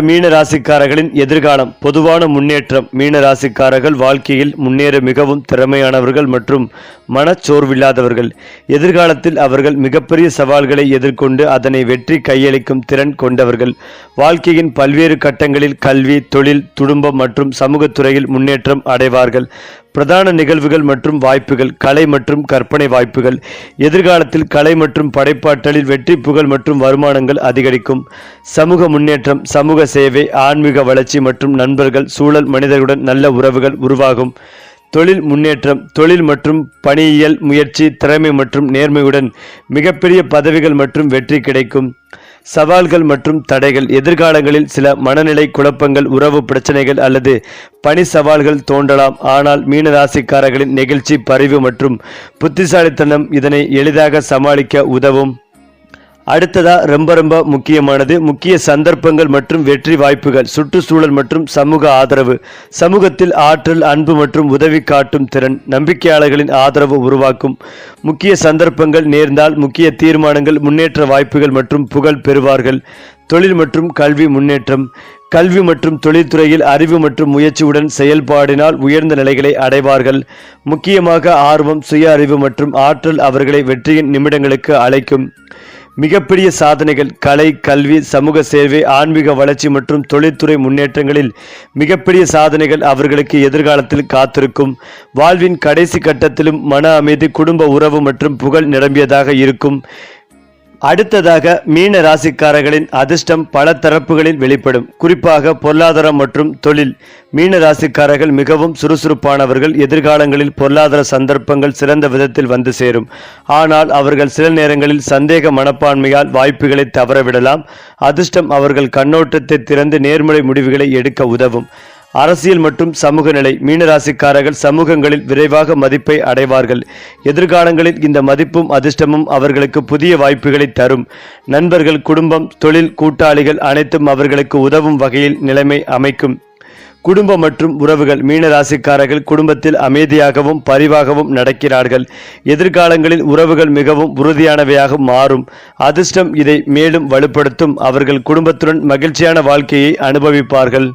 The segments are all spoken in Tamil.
மீன ராசிக்காரர்களின் எதிர்காலம் பொதுவான முன்னேற்றம். மீன ராசிக்காரர்கள் வாழ்க்கையில் முன்னேற மிகவும் திறமையானவர்கள் மற்றும் மனச்சோர்வில்லாதவர்கள். எதிர்காலத்தில் அவர்கள் மிகப்பெரிய சவால்களை எதிர்கொண்டு அதனை வெற்றி கையளிக்கும் திறன் கொண்டவர்கள். வாழ்க்கையின் பல்வேறு கட்டங்களில் கல்வி தொழில் துடும்பம் மற்றும் சமூகத்துறையில் முன்னேற்றம் அடைவார்கள். பிரதான நிகழ்வுகள் மற்றும் வாய்ப்புகள் கலை மற்றும் கற்பனை வாய்ப்புகள். எதிர்காலத்தில் கலை மற்றும் படைப்பாற்றலில் வெற்றி புகழ் மற்றும் வருமானங்கள் அதிகரிக்கும். சமூக முன்னேற்றம் சமூக சேவை ஆன்மீக வளர்ச்சி மற்றும் நண்பர்கள் சூழல் மனிதர்களுடன் நல்ல உறவுகள் உருவாகும். தொழில் முன்னேற்றம் தொழில் மற்றும் பணியியல் முயற்சி திறமை மற்றும் நேர்மையுடன் மிகப்பெரிய பதவிகள் மற்றும் வெற்றி கிடைக்கும். சவால்கள் மற்றும் தடைகள் எதிர்காலங்களில் சில மனநிலை குழப்பங்கள் உறவு பிரச்சனைகள் அல்லது பணி சவால்கள் தோன்றலாம். ஆனால் மீனராசிக்காரர்களின் நெகிழ்ச்சி பரிவு மற்றும் புத்திசாலித்தனம் இதனை எளிதாக சமாளிக்க உதவும். அடுத்ததா ரொம்ப ரொம்ப முக்கியமானது முக்கிய சந்தர்ப்பங்கள் மற்றும் வெற்றி வாய்ப்புகள் சுற்றுச்சூழல் மற்றும் சமூக ஆதரவு சமூகத்தில் ஆற்றல் அன்பு மற்றும் உதவி காட்டும் திறன் நம்பிக்கையாளர்களின் ஆதரவு உருவாக்கும். முக்கிய சந்தர்ப்பங்கள் நேர்ந்தால் முக்கிய தீர்மானங்கள் முன்னேற்ற வாய்ப்புகள் மற்றும் புகழ் பெறுவார்கள். தொழில் மற்றும் கல்வி முன்னேற்றம் கல்வி மற்றும் தொழில்துறையில் அறிவு மற்றும் முயற்சியுடன் செயல்பாடினால் உயர்ந்த நிலைகளை அடைவார்கள். முக்கியமாக ஆர்வம் சுய அறிவு மற்றும் ஆற்றல் அவர்களை வெற்றியின் நிமிடங்களுக்கு அழைக்கும். மிகப்பெரிய சாதனைகள் கலை கல்வி சமூக சேவை ஆன்மீக வளர்ச்சி மற்றும் தொழில்துறை முன்னேற்றங்களில் மிகப்பெரிய சாதனைகள் அவர்களுக்கு எதிர்காலத்தில் காத்திருக்கும். வாழ்வின் கடைசி கட்டத்திலும் மன அமைதி குடும்ப உறவு மற்றும் புகழ் நிரம்பியதாக இருக்கும். அடுத்ததாக மீன ராசிக்காரர்களின் அதிர்ஷ்டம் பல தரப்புகளில் வெளிப்படும். குறிப்பாக பொருளாதாரம் மற்றும் தொழில். மீன ராசிக்காரர்கள் மிகவும் சுறுசுறுப்பானவர்கள். எதிர்காலங்களில் பொருளாதார சந்தர்ப்பங்கள் சிறந்த விதத்தில் வந்து சேரும். ஆனால் அவர்கள் சில நேரங்களில் சந்தேக மனப்பான்மையால் வாய்ப்புகளை தவறவிடலாம். அதிர்ஷ்டம் அவர்கள் கண்ணோட்டத்தை திறந்து நேர்மறை முடிவுகளை எடுக்க உதவும். அரசியல் மற்றும் சமூக நிலை மீனராசிக்காரர்கள் சமூகங்களில் விரைவாக மதிப்பை அடைவார்கள். எதிர்காலங்களில் இந்த மதிப்பும் அதிர்ஷ்டமும் அவர்களுக்கு புதிய வாய்ப்புகளை தரும். நண்பர்கள் குடும்பம் தொழில் கூட்டாளிகள் அனைத்தும் அவர்களுக்கு உதவும் வகையில் நிலைமை அமைக்கும். குடும்பம் மற்றும் உறவுகள் மீனராசிக்காரர்கள் குடும்பத்தில் அமைதியாகவும் பரிவாகவும் நடக்கிறார்கள். எதிர்காலங்களில் உறவுகள் மிகவும் உறுதியானவையாக மாறும். அதிர்ஷ்டம் இதை மேலும் வலுப்படுத்தும். அவர்கள் குடும்பத்துடன் மகிழ்ச்சியான வாழ்க்கையை அனுபவிப்பார்கள்.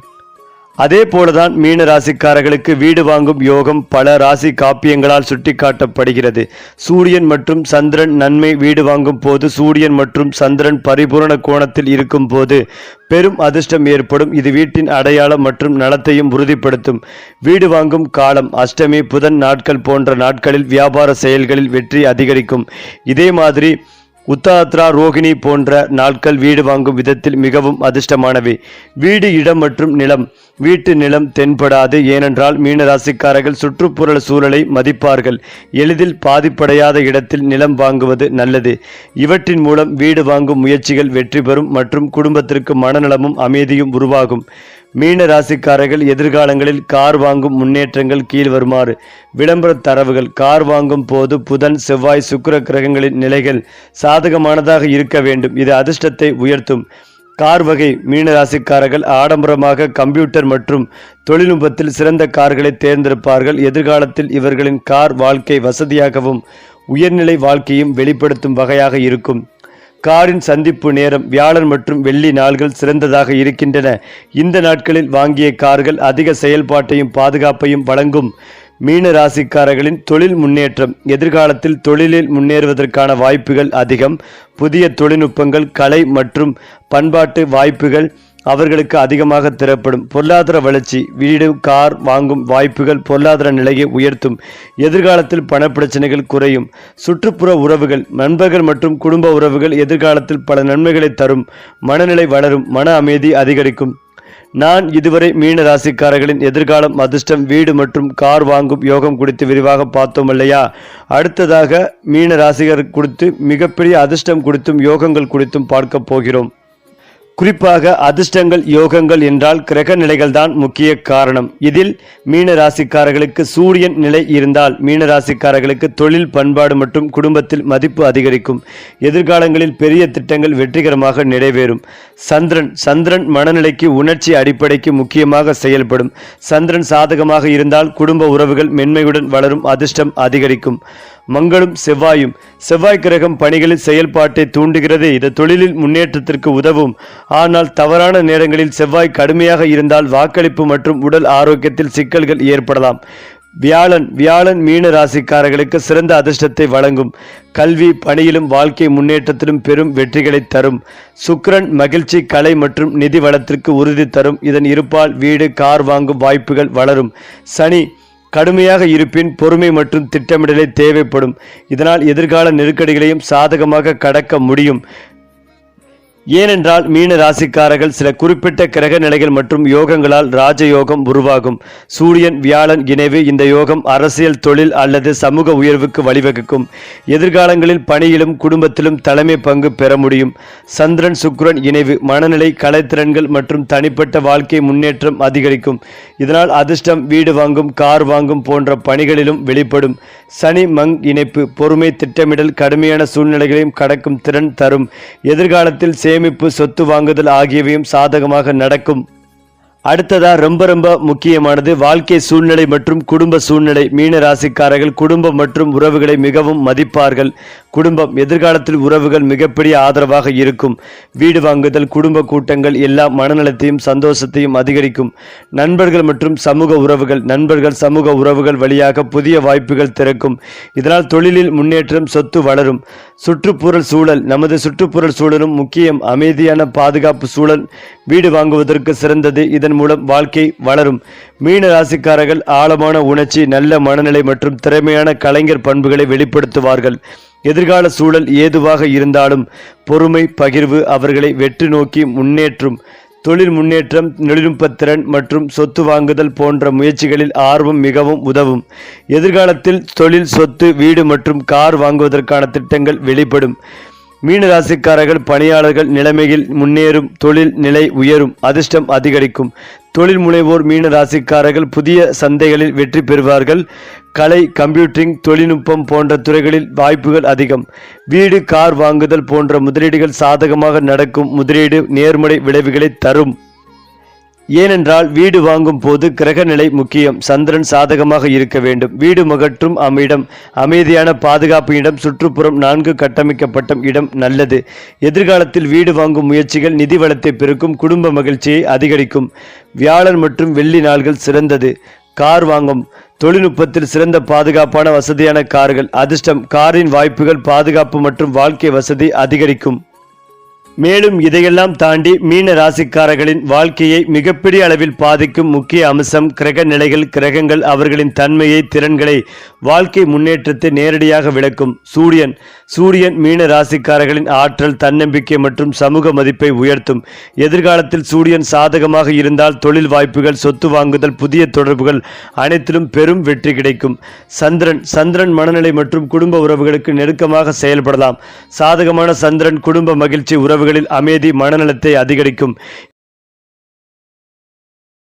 அதே போலதான் மீன ராசிக்காரர்களுக்கு வீடு வாங்கும் யோகம் பல ராசி காப்பியங்களால் சுட்டிக்காட்டப்படுகிறது. சூரியன் மற்றும் சந்திரன் நன்மை வீடு வாங்கும் போது சூரியன் மற்றும் சந்திரன் பரிபூரண கோணத்தில் இருக்கும் போது பெரும் அதிர்ஷ்டம் ஏற்படும். இது வீட்டின் அடையாளம் மற்றும் நலத்தையும் உறுதிப்படுத்தும். வீடு வாங்கும் காலம் அஷ்டமி புதன் நாட்கள் போன்ற நாட்களில் வியாபார செயல்களில் வெற்றி அதிகரிக்கும். இதே மாதிரி உத்தாத்ரா ரோகிணி போன்ற நாட்கள் வீடு வாங்கும் விதத்தில் மிகவும் அதிர்ஷ்டமானவை. வீடு இடம் மற்றும் நிலம். வீட்டு நிலம் தென்படாது. ஏனென்றால் மீனராசிக்காரர்கள் சுற்றுப்புற சூழலை மதிப்பார்கள். எளிதில் பாதிப்படையாத இடத்தில் நிலம் வாங்குவது நல்லது. இவற்றின் மூலம் வீடு வாங்கும் முயற்சிகள் வெற்றி பெறும் மற்றும் குடும்பத்திற்கு மனநலமும் அமைதியும் உருவாகும். மீன ராசிக்காரர்கள் எதிர்காலங்களில் கார் வாங்கும் முன்னேற்றங்கள் கீழ் வருமாறு விளம்பர தரவுகள் கார் வாங்கும் போது புதன் செவ்வாய் சுக்கிர கிரகங்களின் நிலைகள் சாதகமானதாக இருக்க வேண்டும். இது அதிர்ஷ்டத்தை உயர்த்தும். கார் வகை மீன ராசிக்காரர்கள் ஆடம்பரமாக கம்ப்யூட்டர் மற்றும் தொழில்நுட்பத்தில் சிறந்த கார்களை தேர்ந்தெடுப்பார்கள். எதிர்காலத்தில் இவர்களின் கார் வாழ்க்கை வசதியாகவும் உயர்நிலை வாழ்க்கையும் வெளிப்படுத்தும் வகையாக இருக்கும். காரின் சந்திப்பு நேரம் வியாழன் மற்றும் வெள்ளி நாள்கள் சிறந்ததாக இருக்கின்றன. இந்த நாட்களில் வாங்கிய கார்கள் அதிக செயல்பாட்டையும் பாதுகாப்பையும் வழங்கும். மீன ராசிக்காரர்களின் தொழில் முன்னேற்றம். எதிர்காலத்தில் தொழிலில் முன்னேறுவதற்கான வாய்ப்புகள் அதிகம். புதிய தொழில்நுட்பங்கள் கலை மற்றும் பண்பாட்டு வாய்ப்புகள் அவர்களுக்கு அதிகமாக திறப்படும். பொருளாதார வளர்ச்சி வீடு கார் வாங்கும் வாய்ப்புகள் பொருளாதார நிலையை உயர்த்தும். எதிர்காலத்தில் பணப்பிரச்சனைகள் குறையும். சுற்றுப்புற உறவுகள் நண்பர்கள் மற்றும் குடும்ப உறவுகள் எதிர்காலத்தில் பல நன்மைகளை தரும். மனநிலை வளரும் மன அமைதி அதிகரிக்கும். நான் இதுவரை மீன ராசிக்காரர்களின் எதிர்காலம் அதிர்ஷ்டம் வீடு மற்றும் கார் வாங்கும் யோகம் குறித்து விரிவாக பார்த்தோம் இல்லையா? அடுத்ததாக மீன ராசிகர் குறித்து மிகப்பெரிய அதிர்ஷ்டம் குறித்தும் யோகங்கள் குறித்தும் பார்க்க போகிறோம். குறிப்பாக அதிர்ஷ்டங்கள் யோகங்கள் என்றால் கிரக நிலைகள்தான் முக்கிய காரணம். இதில் மீன ராசிக்காரர்களுக்கு சூரியன் நிலை இருந்தால் மீன ராசிக்காரர்களுக்கு தொழில் பண்பாடு மற்றும் குடும்பத்தில் மதிப்பு அதிகரிக்கும். எதிர்காலங்களில் பெரிய திட்டங்கள் வெற்றிகரமாக நிறைவேறும். சந்திரன் சந்திரன் மனநிலைக்கு உணர்ச்சி அடிப்படைக்கு முக்கியமாக செயல்படும். சந்திரன் சாதகமாக இருந்தால் குடும்ப உறவுகள் மென்மையுடன் வளரும் அதிர்ஷ்டம் அதிகரிக்கும். மங்களும் செவ்வாயும். செவ்வாய் கிரகம் பணிகளின் செயல்பாட்டை தூண்டுகிறது. இது தொழிலில் முன்னேற்றத்திற்கு உதவும். ஆனால் தவறான நேரங்களில் செவ்வாய் கடுமையாக இருந்தால் வாக்களிப்பு மற்றும் உடல் ஆரோக்கியத்தில் சிக்கல்கள் ஏற்படலாம். வியாழன் வியாழன் மீன ராசிக்காரர்களுக்கு சிறந்த அதிர்ஷ்டத்தை வழங்கும். கல்வி பணியிலும் வாழ்க்கை முன்னேற்றத்திலும் பெரும் வெற்றிகளை தரும். சுக்கிரன் மகிழ்ச்சி கலை மற்றும் நிதி வளத்திற்கு உறுதி தரும். இதன் இருப்பால் வீடு கார் வாங்கும் வாய்ப்புகள் வளரும். சனி கடுமையாக இருப்பின் பொறுமை மற்றும் திட்டமிடலை தேவைப்படும். இதனால் எதிர்கால நெருக்கடிகளையும் சாதகமாக கடக்க முடியும். ஏனென்றால் மீன ராசிக்காரர்கள் சில குறிப்பிட்ட கிரக நிலைகள் மற்றும் யோகங்களால் ராஜயோகம் உருவாகும். சூரியன் வியாழன் இணைவு இந்த யோகம் அரசியல் தொழில் அல்லது சமூக உயர்வுக்கு வழிவகுக்கும். எதிர்காலங்களில் பணியிலும் குடும்பத்திலும் தலைமை பங்கு பெற முடியும். சந்திரன் சுக்ரன் இணைவு மனநிலை கலைத்திறன்கள் மற்றும் தனிப்பட்ட வாழ்க்கை முன்னேற்றம் அதிகரிக்கும். இதனால் அதிர்ஷ்டம் வீடு வாங்கும் கார் வாங்கும் போன்ற பணிகளிலும் வெளிப்படும். சனி மங் இணைப்பு பொறுமை திட்டமிடல் கடுமையான சூழ்நிலைகளையும் கடக்கும் திறன் தரும். எதிர்காலத்தில் சேமிப்பு சொத்து வாங்குதல் ஆகியவையும் சாதகமாக நடக்கும். அடுத்ததா ரொம்ப ரொம்ப முக்கியமானது வாழ்க்கை சூழ்நிலை மற்றும் குடும்ப சூழ்நிலை. மீன ராசிக்காரர்கள் குடும்பம் மற்றும் உறவுகளை மிகவும் மதிப்பார்கள். குடும்பம் எதிர்காலத்தில் உறவுகள் மிகப்பெரிய ஆதரவாக இருக்கும். வீடு வாங்குதல் குடும்ப கூட்டங்கள் எல்லா மனநலத்தையும் சந்தோஷத்தையும் அதிகரிக்கும். நண்பர்கள் மற்றும் சமூக உறவுகள் நண்பர்கள் சமூக உறவுகள் வழியாக புதிய வாய்ப்புகள் திறக்கும். இதனால் தொழிலில் முன்னேற்றம் சொத்து வளரும். சுற்றுப்புற சூழல் நமது சுற்றுப்புற சூழலும் முக்கியம். அமைதியான பாதுகாப்பு சூழல் வீடு வாங்குவதற்கு சிறந்தது. இதன் மூலம் வாழ்க்கை வளரும். மீன ராசிக்காரர்கள் ஆழமான உணர்ச்சி நல்ல மனநிலை மற்றும் திறமையான கலைஞர் பண்புகளை வெளிப்படுத்துவார்கள். எதிர்கால சூழல் ஏதுவாக இருந்தாலும் பொறுமை பகிர்வு அவர்களை வெற்றி நோக்கி முன்னேற்றும். தொழில் முன்னேற்றம் தொழில்நுட்பத்திறன் மற்றும் சொத்து வாங்குதல் போன்ற முயற்சிகளில் ஆர்வம் மிகவும் உதவும். எதிர்காலத்தில் தொழில் சொத்து வீடு மற்றும் கார் வாங்குவதற்கான திட்டங்கள் வெளிப்படும். மீனராசிக்காரர்கள் பணியாளர்கள் நிலைமையில் முன்னேறும் தொழில் நிலை உயரும் அதிர்ஷ்டம் அதிகரிக்கும். தொழில் முனைவோர் மீன ராசிக்காரர்கள் புதிய சந்தைகளில் வெற்றி பெறுவார்கள். கலை கம்ப்யூட்டிங் தொழில்நுட்பம் போன்ற துறைகளில் வாய்ப்புகள் அதிகம். வீடு கார் வாங்குதல் போன்ற முதலீடுகள் சாதகமாக நடக்கும். முதலீடு நேர்மறை விளைவுகளை தரும். ஏனென்றால் வீடு வாங்கும் போது கிரகநிலை முக்கியம். சந்திரன் சாதகமாக இருக்க வேண்டும். வீடு மகற்றும் அம்மிடம் அமைதியான பாதுகாப்பு இடம் சுற்றுப்புறம் நான்கு கட்டமைக்கப்பட்ட இடம் நல்லது. எதிர்காலத்தில் வீடு வாங்கும் முயற்சிகள் நிதி வளத்தை பெருக்கும் குடும்ப மகிழ்ச்சியை அதிகரிக்கும். வியாழன் மற்றும் வெள்ளி நாள்கள் சிறந்தது. கார் வாங்கும். தொழில்நுட்பத்தில் சிறந்த பாதுகாப்பான வசதியான கார்கள். அதிர்ஷ்டம் காரின் வாய்ப்புகள் பாதுகாப்பு மற்றும் வாழ்க்கை வசதி அதிகரிக்கும். மேலும் இதையெல்லாம் தாண்டி மீன ராசிக்காரர்களின் வாழ்க்கையை மிகப்பெரிய அளவில் பாதிக்கும் முக்கிய அம்சம் கிரக நிலைகள் கிரகங்கள் அவர்களின் தன்மையை திறன்களை வாழ்க்கை முன்னேற்றத்தை நேரடியாக விளக்கும். சூரியன். சூரியன் மீன ராசிக்காரர்களின் ஆற்றல் தன்னம்பிக்கை மற்றும் சமூக மதிப்பை உயர்த்தும். எதிர்காலத்தில் சூரியன் சாதகமாக இருந்தால் தொழில் வாய்ப்புகள் சொத்து வாங்குதல் புதிய தொடர்புகள் அனைத்திலும் பெரும் வெற்றி கிடைக்கும். சந்திரன். சந்திரன் மனநிலை மற்றும் குடும்ப உறவுகளுக்கு நெருக்கமாக செயல்படலாம். சாதகமான சந்திரன் குடும்ப மகிழ்ச்சி உறவுகளில் அமைதி மனநலத்தை அதிகரிக்கும்.